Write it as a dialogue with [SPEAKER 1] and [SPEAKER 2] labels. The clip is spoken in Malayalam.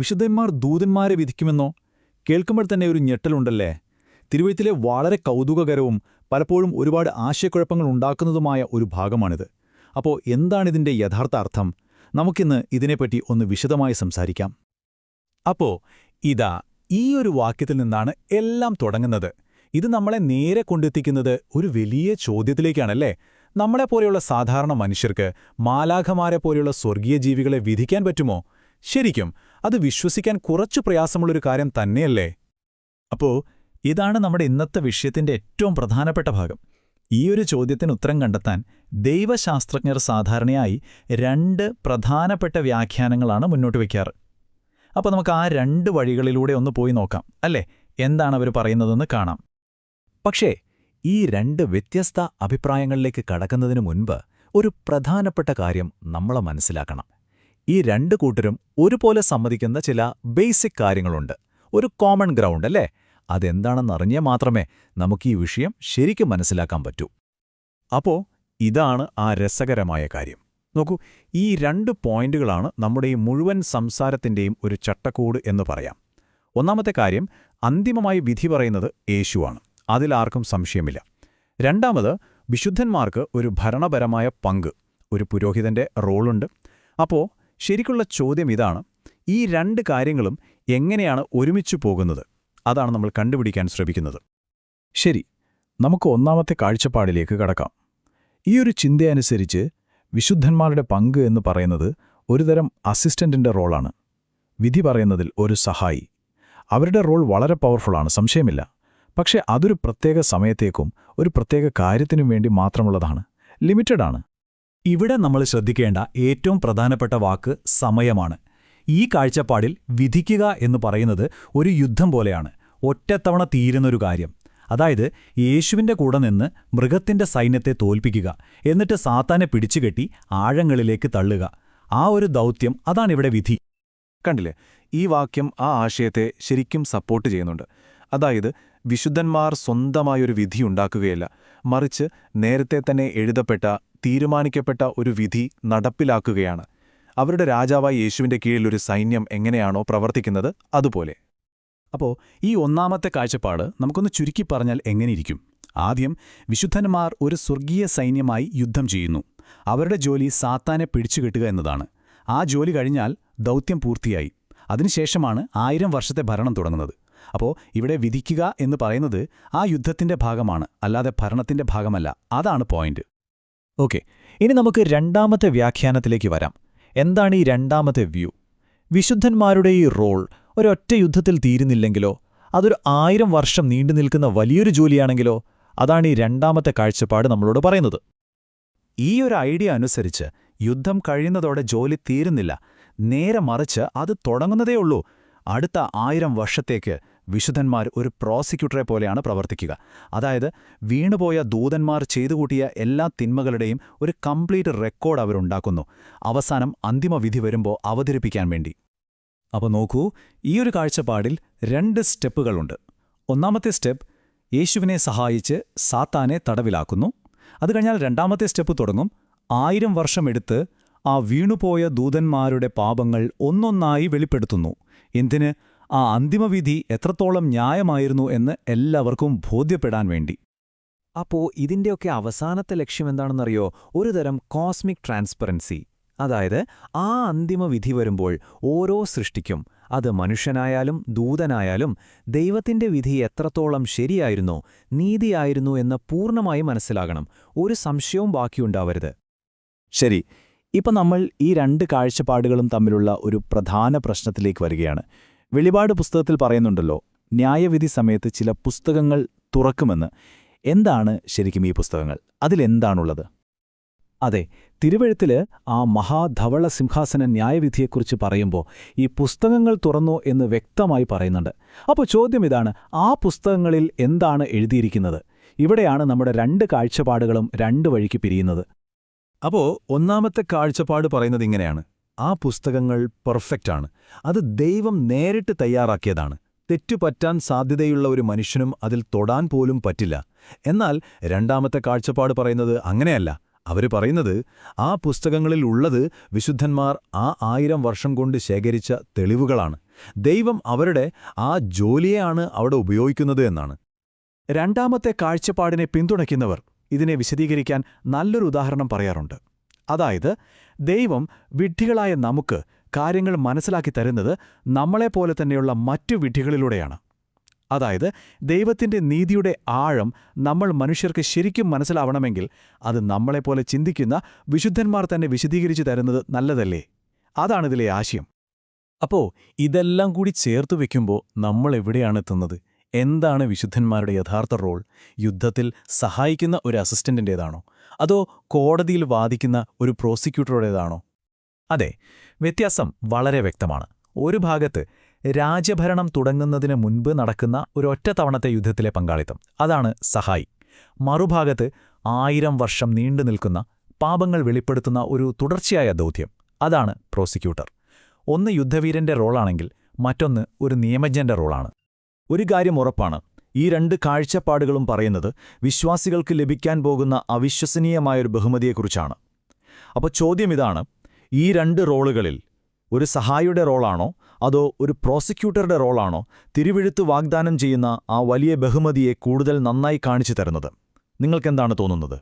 [SPEAKER 1] വിശുദ്ധന്മാർ ദൂതന്മാരെ വിധിക്കുമെന്നോ കേൾക്കുമ്പോൾ തന്നെ ഒരു ഞെട്ടലുണ്ടല്ലേ? തിരുവഴുത്തിലെ വളരെ കൗതുകകരവും പലപ്പോഴും ഒരുപാട് ആശയക്കുഴപ്പങ്ങൾ ഉണ്ടാക്കുന്നതുമായ ഒരു ഭാഗമാണിത്. അപ്പോൾ എന്താണിതിന്റെ യഥാർത്ഥ അർത്ഥം? നമുക്കിന്ന് ഇതിനെപ്പറ്റി ഒന്ന് വിശദമായി സംസാരിക്കാം. അപ്പോൾ ഇതാ ഈ ഒരു വാക്യത്തിൽ നിന്നാണ് എല്ലാം തുടങ്ങുന്നത്. ഇത് നമ്മളെ നേരെ കൊണ്ടെത്തിക്കുന്നത് ഒരു വലിയ ചോദ്യത്തിലേക്കാണല്ലേ? നമ്മളെപ്പോലെയുള്ള സാധാരണ മനുഷ്യർക്ക് മാലാഖമാരെ പോലെയുള്ള സ്വർഗീയ ജീവികളെ വിധിക്കാൻ പറ്റുമോ? ശരിക്കും അത് വിശ്വസിക്കാൻ കുറച്ചു പ്രയാസമുള്ളൊരു കാര്യം തന്നെയല്ലേ? അപ്പോ ഇതാണ് നമ്മുടെ ഇന്നത്തെ വിഷയത്തിന്റെ ഏറ്റവും പ്രധാനപ്പെട്ട ഭാഗം. ഈ ഒരു ചോദ്യത്തിന് ഉത്തരം കണ്ടെത്താൻ ദൈവശാസ്ത്രജ്ഞർ സാധാരണയായി രണ്ട് പ്രധാനപ്പെട്ട വ്യാഖ്യാനങ്ങളാണ് മുന്നോട്ട് വയ്ക്കാറ് അപ്പോൾ നമുക്ക് ആ രണ്ട് വഴികളിലൂടെ ഒന്ന് പോയി നോക്കാം അല്ലേ? എന്താണ് അവർ പറയുന്നതെന്ന് കാണാം. പക്ഷേ ഈ രണ്ട് വ്യത്യസ്ത അഭിപ്രായങ്ങളിലേക്ക് കടക്കുന്നതിനു മുൻപ് ഒരു പ്രധാനപ്പെട്ട കാര്യം നമ്മളെ മനസ്സിലാക്കണം. ഈ രണ്ട് കൂട്ടരും ഒരുപോലെ സമ്മതിക്കുന്ന ചില ബേസിക് കാര്യങ്ങളുണ്ട്. ഒരു കോമൺ ഗ്രൗണ്ട് അല്ലേ? അതെന്താണെന്നറിഞ്ഞാൽ മാത്രമേ നമുക്ക് ഈ വിഷയം ശരിക്കും മനസ്സിലാക്കാൻ പറ്റൂ. അപ്പോ ഇതാണ് ആ രസകരമായ കാര്യം. നോക്കൂ ഈ രണ്ട് പോയിന്റുകളാണ് നമ്മുടെ ഈ മുഴുവൻ സംസാരത്തിന്റെയും ഒരു ചട്ടക്കൂട് എന്ന് പറയാം. ഒന്നാമത്തെ കാര്യം അന്തിമമായി വിധി പറയുന്നത് യേശുവാണ്. അതിലാർക്കും സംശയമില്ല. രണ്ടാമത് വിശുദ്ധന്മാർക്ക് ഒരു ഭരണപരമായ പങ്ക് ഒരു പുരോഹിതന്റെ റോളുണ്ട് അപ്പോൾ ശരിക്കുള്ള ചോദ്യം ഇതാണ്. ഈ രണ്ട് കാര്യങ്ങളും എങ്ങനെയാണ് ഒരുമിച്ചു പോകുന്നത്? അതാണ് നമ്മൾ കണ്ടുപിടിക്കാൻ ശ്രമിക്കുന്നത്. ശരി നമുക്ക് ഒന്നാമത്തെ കാഴ്ചപ്പാടിലേക്ക് കടക്കാം. ഈ ഒരു ചിന്തയനുസരിച്ച് വിശുദ്ധന്മാരുടെ പങ്ക് എന്ന് പറയുന്നത് ഒരുതരം അസിസ്റ്റന്റിന്റെ റോളാണ്. വിധി പറയുന്നതിൽ ഒരു സഹായി. അവരുടെ റോൾ വളരെ പവർഫുള്ളാണ് സംശയമില്ല. പക്ഷേ അതൊരു പ്രത്യേക സമയത്തേക്കും ഒരു പ്രത്യേക കാര്യത്തിനും വേണ്ടി മാത്രമുള്ളതാണ്. ലിമിറ്റഡാണ്. ഇവിടെ നമ്മൾ ശ്രദ്ധിക്കേണ്ട ഏറ്റവും പ്രധാനപ്പെട്ട വാക്ക് സമയമാണ്. ഈ കാഴ്ചപ്പാടിൽ വിധിക്കുക എന്ന് പറയുന്നത് ഒരു യുദ്ധം പോലെയാണ്. ഒറ്റത്തവണ തീരുന്നൊരു കാര്യം. അതായത് യേശുവിന്റെ കൂടെ നിന്ന് മൃഗത്തിന്റെ സൈന്യത്തെ തോൽപ്പിക്കുക. എന്നിട്ട് സാത്താനെ പിടിച്ചുകെട്ടി ആഴങ്ങളിലേക്ക് തള്ളുക. ആ ഒരു ദൗത്യം അതാണിവിടെ വിധി.
[SPEAKER 2] കണ്ടില്ലേ? ഈ വാക്യം ആ ആശയത്തെ ശരിക്കും സപ്പോർട്ട് ചെയ്യുന്നുണ്ട്. അതായത് വിശുദ്ധന്മാർ സ്വന്തമായൊരു വിധി ഉണ്ടാക്കുകയല്ല. മറിച്ച് നേരത്തെ തന്നെ എഴുതപ്പെട്ട തീരുമാനിക്കപ്പെട്ട ഒരു വിധി നടപ്പിലാക്കുകയാണ്. അവരുടെ രാജാവായ യേശുവിന്റെ കീഴിലൊരു സൈന്യം എങ്ങനെയാണോ പ്രവർത്തിക്കുന്നത് അതുപോലെ.
[SPEAKER 1] അപ്പോൾ ഈ ഒന്നാമത്തെ കാഴ്ചപ്പാട് നമുക്കൊന്ന് ചുരുക്കി പറഞ്ഞാൽ എങ്ങനെയിരിക്കും? ആദ്യം വിശുദ്ധന്മാർ ഒരു സ്വർഗീയ സൈന്യമായി യുദ്ധം ചെയ്യുന്നു. അവരുടെ ജോലി സാത്താനെ പിടിച്ചുകെട്ടുക എന്നതാണ്. ആ ജോലി കഴിഞ്ഞാൽ ദൗത്യം പൂർത്തിയായി. അതിനുശേഷമാണ് ആയിരം വർഷത്തെ ഭരണം തുടങ്ങുന്നത്. അപ്പോൾ ഇവിടെ വിധിക്കുക എന്ന് പറയുന്നത് ആ യുദ്ധത്തിന്റെ ഭാഗമാണ് അല്ലാതെ ഭരണത്തിന്റെ ഭാഗമല്ല. അതാണ് പോയിന്റ് ഓക്കെ ഇനി നമുക്ക് രണ്ടാമത്തെ വ്യാഖ്യാനത്തിലേക്ക് വരാം. എന്താണ് ഈ രണ്ടാമത്തെ വ്യൂ വിശുദ്ധന്മാരുടെ ഈ റോൾ ഒരൊറ്റ യുദ്ധത്തിൽ തീരുന്നില്ലെങ്കിലോ? അതൊരു ആയിരം വർഷം നീണ്ടു നിൽക്കുന്ന വലിയൊരു ജോലിയാണെങ്കിലോ? അതാണ് ഈ രണ്ടാമത്തെ കാഴ്ചപ്പാട് നമ്മളോട് പറയുന്നത്. ഈ ഒരു ഐഡിയ അനുസരിച്ച് യുദ്ധം കഴിയുന്നതോടെ ജോലി തീരുന്നില്ല. നേരെ മറിച്ച് അത് തുടങ്ങുന്നതേയുള്ളൂ അടുത്ത ആയിരം വർഷത്തേക്ക് വിശുദ്ധന്മാർ ഒരു പ്രോസിക്യൂട്ടറെ പോലെയാണ് പ്രവർത്തിക്കുക. അതായത് വീണുപോയ ദൂതന്മാർ ചെയ്തുകൂട്ടിയ എല്ലാ തിന്മകളുടെയും ഒരു കംപ്ലീറ്റ് റെക്കോർഡ് അവരുണ്ടാക്കുന്നു അവസാനം അന്തിമ വിധി വരുമ്പോൾ അവതരിപ്പിക്കാൻ വേണ്ടി. അപ്പോൾ നോക്കൂ ഈ ഒരു കാഴ്ചപ്പാടിൽ രണ്ട് സ്റ്റെപ്പുകളുണ്ട്. ഒന്നാമത്തെ സ്റ്റെപ്പ് യേശുവിനെ സഹായിച്ച് സാത്താനെ തടവിലാക്കുന്നു. അത് കഴിഞ്ഞാൽ രണ്ടാമത്തെ സ്റ്റെപ്പ് തുടങ്ങും. ആയിരം വർഷമെടുത്ത് ആ വീണുപോയ ദൂതന്മാരുടെ പാപങ്ങൾ ഒന്നൊന്നായി വെളിപ്പെടുത്തുന്നു. എന്തിന്? ആ അന്തിമവിധി എത്രത്തോളം ന്യായമായിരുന്നു എന്ന് എല്ലാവർക്കും ബോധ്യപ്പെടാൻ വേണ്ടി. അപ്പോ ഇതിന്റെയൊക്കെ അവസാനത്തെ ലക്ഷ്യം എന്താണെന്നറിയോ? ഒരുതരം കോസ്മിക് ട്രാൻസ്പെറൻസി. അതായത് ആ അന്തിമ വിധി വരുമ്പോൾ ഓരോ സൃഷ്ടിക്കും അത് മനുഷ്യനായാലും ദൂതനായാലും ദൈവത്തിന്റെ വിധി എത്രത്തോളം ശരിയായിരുന്നോ നീതിയായിരുന്നു എന്ന് പൂർണമായി മനസ്സിലാകണം. ഒരു സംശയവും ബാക്കിയുണ്ടാവരുത്. ശരി ഇപ്പം നമ്മൾ ഈ രണ്ട് കാഴ്ചപ്പാടുകളും തമ്മിലുള്ള ഒരു പ്രധാന പ്രശ്നത്തിലേക്ക് വരികയാണ്. വെളിപാട് പുസ്തകത്തിൽ പറയുന്നുണ്ടല്ലോ ന്യായവിധി സമയത്ത് ചില പുസ്തകങ്ങൾ തുറക്കുമെന്ന്. എന്താണ് ശരിക്കും ഈ പുസ്തകങ്ങൾ? അതിലെന്താണുള്ളത്? അതെ തിരുവഴുത്തിൽ ആ മഹാധവള സിംഹാസന ന്യായവിധിയെക്കുറിച്ച് പറയുമ്പോൾ ഈ പുസ്തകങ്ങൾ തുറന്നു എന്ന് വ്യക്തമായി പറയുന്നുണ്ട്. അപ്പോൾ ചോദ്യം ഇതാണ് ആ പുസ്തകങ്ങളിൽ എന്താണ് എഴുതിയിരിക്കുന്നത്? ഇവിടെയാണ് നമ്മുടെ രണ്ട് കാഴ്ചപ്പാടുകളും രണ്ട് വഴിക്ക് പിരിയുന്നത്.
[SPEAKER 2] അപ്പോൾ ഒന്നാമത്തെ കാഴ്ചപ്പാട് പറയുന്നത് ഇങ്ങനെയാണ്. ആ പുസ്തകങ്ങൾ പെർഫെക്റ്റാണ്. അത് ദൈവം നേരിട്ട് തയ്യാറാക്കിയതാണ്. തെറ്റുപറ്റാൻ സാധ്യതയുള്ള ഒരു മനുഷ്യനും അതിൽ തൊടാൻ പോലും പറ്റില്ല. എന്നാൽ രണ്ടാമത്തെ കാഴ്ചപ്പാട് പറയുന്നത് അങ്ങനെയല്ല. അവർ പറയുന്നത് ആ പുസ്തകങ്ങളിൽ ഉള്ളത് വിശുദ്ധന്മാർ ആ ആയിരം വർഷം കൊണ്ട് ശേഖരിച്ച തെളിവുകളാണ്.
[SPEAKER 1] ദൈവം അവരുടെ ആ ജോലിയെയാണ് അവിടെ ഉപയോഗിക്കുന്നത് എന്നാണ്.
[SPEAKER 2] രണ്ടാമത്തെ കാഴ്ചപ്പാടിനെ പിന്തുണയ്ക്കുന്നവർ ഇതിനെ വിശദീകരിക്കാൻ നല്ലൊരു ഉദാഹരണം പറയാറുണ്ട്. അതായത് ദൈവം വിഡ്ഢികളായ നമുക്ക് കാര്യങ്ങൾ മനസ്സിലാക്കി തരുന്നത് നമ്മളെപ്പോലെ തന്നെയുള്ള മറ്റു വിഡ്ഢികളിലൂടെയാണ്. അതായത് ദൈവത്തിന്റെ നീതിയുടെ ആഴം നമ്മൾ മനുഷ്യർക്ക് ശരിക്കും മനസ്സിലാവണമെങ്കിൽ അത് നമ്മളെപ്പോലെ ചിന്തിക്കുന്ന വിശുദ്ധന്മാർ തന്നെ വിശദീകരിച്ചു തരുന്നത് നല്ലതല്ലേ? അതാണിതിലെ ആശയം.
[SPEAKER 3] അപ്പോ ഇതെല്ലാം കൂടി ചേർത്തു വെക്കുമ്പോൾ നമ്മൾ എവിടെയാണ് എത്തുന്നത്? എന്താണ് വിശുദ്ധന്മാരുടെ യഥാർത്ഥ റോൾ? യുദ്ധത്തിൽ സഹായിക്കുന്ന ഒരു അസിസ്റ്റന്റിന്റേതാണോ? അതോ കോടതിയിൽ വാദിക്കുന്ന ഒരു പ്രോസിക്യൂട്ടറുടേതാണോ?
[SPEAKER 1] അതെ വ്യത്യാസം വളരെ വ്യക്തമാണ്. ഒരു ഭാഗത്ത് രാജഭരണം തുടങ്ങുന്നതിന് മുൻപ് നടക്കുന്ന ഒരൊറ്റ തവണത്തെ യുദ്ധത്തിലെ പങ്കാളിത്തം അതാണ് സഹായി. മറുഭാഗത്ത് ആയിരം വർഷം നീണ്ടു നിൽക്കുന്ന പാപങ്ങൾ വെളിപ്പെടുത്തുന്ന ഒരു തുടർച്ചയായ ദൗത്യം അതാണ് പ്രോസിക്യൂട്ടർ. ഒന്ന് യുദ്ധവീരന്റെ റോളാണെങ്കിൽ മറ്റൊന്ന് ഒരു നിയമജ്ഞന്റെ റോളാണ്. ഒരു കാര്യം ഉറപ്പാണ് ഈ രണ്ട് കാഴ്ചപ്പാടുകളും പറയുന്നത് വിശ്വാസികൾക്ക് ലഭിക്കാൻ പോകുന്ന അവിശ്വസനീയമായൊരു ബഹുമതിയെക്കുറിച്ചാണ്. അപ്പോൾ ചോദ്യം ഇതാണ് ഈ രണ്ട് റോളുകളിൽ ഒരു സഹായിയുടെ റോളാണോ അതോ ഒരു പ്രോസിക്യൂട്ടറുടെ റോളാണോ തിരുവെഴുത്ത് വാഗ്ദാനം ചെയ്യുന്ന ആ വലിയ ബഹുമതിയെ കൂടുതൽ നന്നായി കാണിച്ചു തരുന്നത്? നിങ്ങൾക്കെന്താണ് തോന്നുന്നത്?